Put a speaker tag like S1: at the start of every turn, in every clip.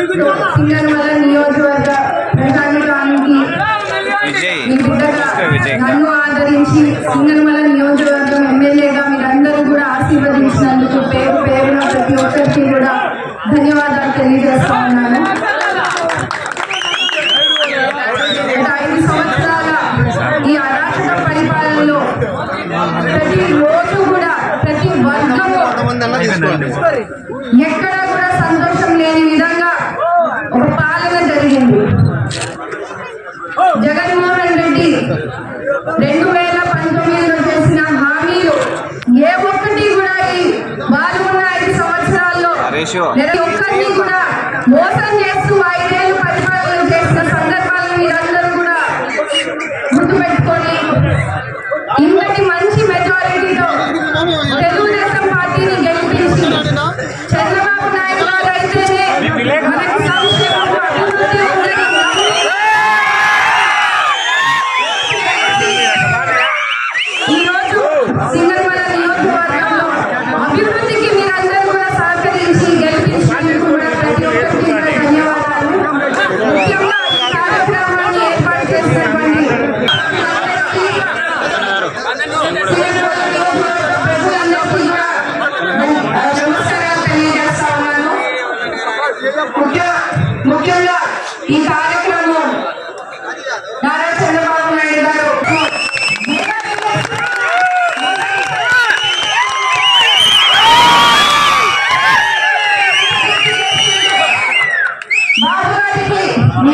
S1: నియోజకవర్గ ప్రజానికానికి నన్ను ఆదరించి సింగనమల నియోజకవర్గం ఎమ్మెల్యేగా మీరందరూ కూడా ఆశీర్వదించినందుకు పేరు పేరున ప్రతి ఒక్కరికి కూడా ధన్యవాదాలు తెలియజేస్తా ఉన్నాను. గత ఐదు సంవత్సరాల ఈ అరాచక పరిపాలనలో ప్రతి రోజు కూడా ప్రతి ఎక్కడా కూడా సంతోషం లేని జగన్మోహన్ రెడ్డి రెండు వేల పంతొమ్మిదిలో చేసిన హామీలు ఏ ఒక్కటి కూడా ఈ వారు ఉన్న ఐదు సంవత్సరాల్లో ఒక్కరిని కూడా మోసం చేస్తూ ఐదేళ్ళు ముఖ్య ముఖ్యంగా ఈ కార్యక్రమం నారా చంద్రబాబు నాయుడు గారు బాబు గారికి మీ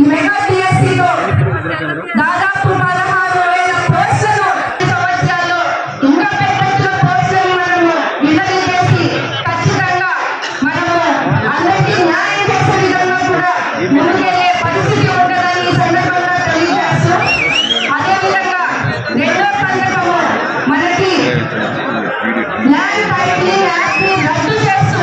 S1: మెగా టీఎస్సీలో దాదాపు పదహారు వేల పోస్టులను సంవత్సరాల్లో ఇంకా పెద్ద ఎత్తున మనము విడుదల చేసి ఖచ్చితంగా మనము అందరికీ న్యాయం చేసే విధంగా కూడా పరిస్థితి ఈ సందర్భంగా తెలియజేస్తూ అదేవిధంగా రెండో సందర్భము మనకి ల్యాండ్ టైటిలింగ్ రద్దు చేస్తూ